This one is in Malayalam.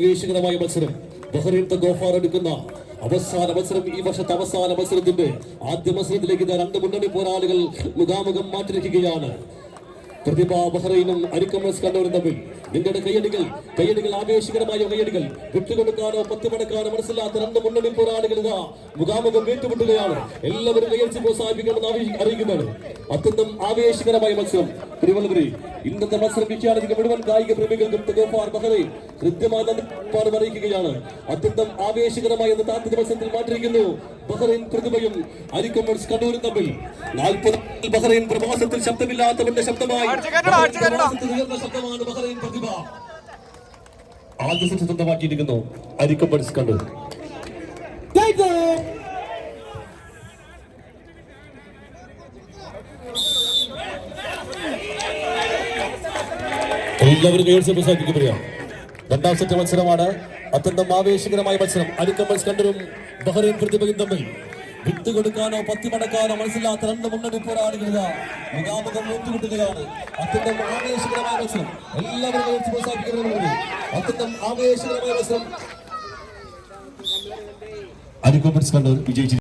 ആവേശകരമായ മത്സരം. ബഹ്റൈൻ ഗോഫാർ എടുക്കുന്ന അവസാന മത്സരം ഈ വർഷത്തെ അവസാന മത്സരത്തിന്റെ ആദ്യ മത്സരത്തിലേക്ക് രണ്ട് മുന്നണി പോരാളികൾ മുഖാമുഖം മാറ്റിരിക്കുകയാണ്. പ്രതിഭ ബഹ്റൈനും അരിക്കമസ് കണ്ടവരും തമ്മിൽ. നിങ്ങളുടെ കയ്യടികൾ കയ്യടികൾ ആവേശകരമായ കയ്യടികൾ വിട്ടുകൊടുക്കാനോ പത്ത് മടക്കാനോ മനസ്സിലാത്ത രണ്ട് മുന്നണി പോരാളികൾ ഇതാ മുഖാമുഖം ഏറ്റുമുട്ടുകയാണ്. എല്ലാവരും കയ്യടിച്ച് പ്രോത്സാഹിപ്പിക്കണമെന്ന് അറിയിക്കുന്നതാണ് അത്യന്തം ആവേശകരമായ മത്സരം. തിരുവനന്തപുരം ഇന്നത്തെ മത്സരം വീക്ഷാണെങ്കിൽ മുഴുവൻ കായിക പ്രേമികൾക്കും ഗോഫാർ ബഹ്റൈൻ കൃത്യമായ നന്ദിപ്പാടും അറിയിക്കുകയാണ്. അത്യന്തം ആവേശകരമായ എന്ന് ആദ്യ മത്സരത്തിൽ മാറ്റിയിരിക്കുന്നു ബഹ്റൈൻ പ്രതിഭയും അരിക്കമേഴ്സ് കണ്ണൂരും തമ്മിൽ. നാൽപ്പത് ബഹ്റൈൻ പ്രവാസത്തിൽ ശബ്ദമില്ലാത്തവന്റെ ശബ്ദമായി. ഉയർന്ന ശബ്ദമാണ് ബഹ്റൈൻ പ്രതിഭ. ആദ്യ സെറ്റ് സ്വന്തമാക്കിയിരിക്കുന്നു അരിക്കമേഴ്സ് കണ്ണൂർ. എല്ലാവരും കൈയടിച്ച് പ്രോത്സാഹിപ്പിക്കപ്പെടുക രണ്ടാം സെറ്റ് മത്സരമാണ്. അത്യന്തം ആവേശകരമായ മത്സരം. അരിക്കമ്പൽസ് കണ്ടരും ബഹ്റൈൻ പ്രതിഭയും തമ്മിൽ. വിത്ത് കൊടുക്കാനോ പത്തി മടക്കാനോ മനസ്സിലാത്ത രണ്ട് മുന്നണിപ്പോരാണ് ഇതാ മുഖാമുഖം ഏറ്റുമുട്ടുകയാണ്. അത്യന്തം ആവേശകരമായ മത്സരം. എല്ലാവരും കൈയടിച്ച് പ്രോത്സാഹിപ്പിക്കുന്നവരുണ്ട് അത്യന്തം ആവേശകരമായ മത്സരം. അരിക്കമ്പൽസ് കണ്ടൂർ വിജയിച്ചു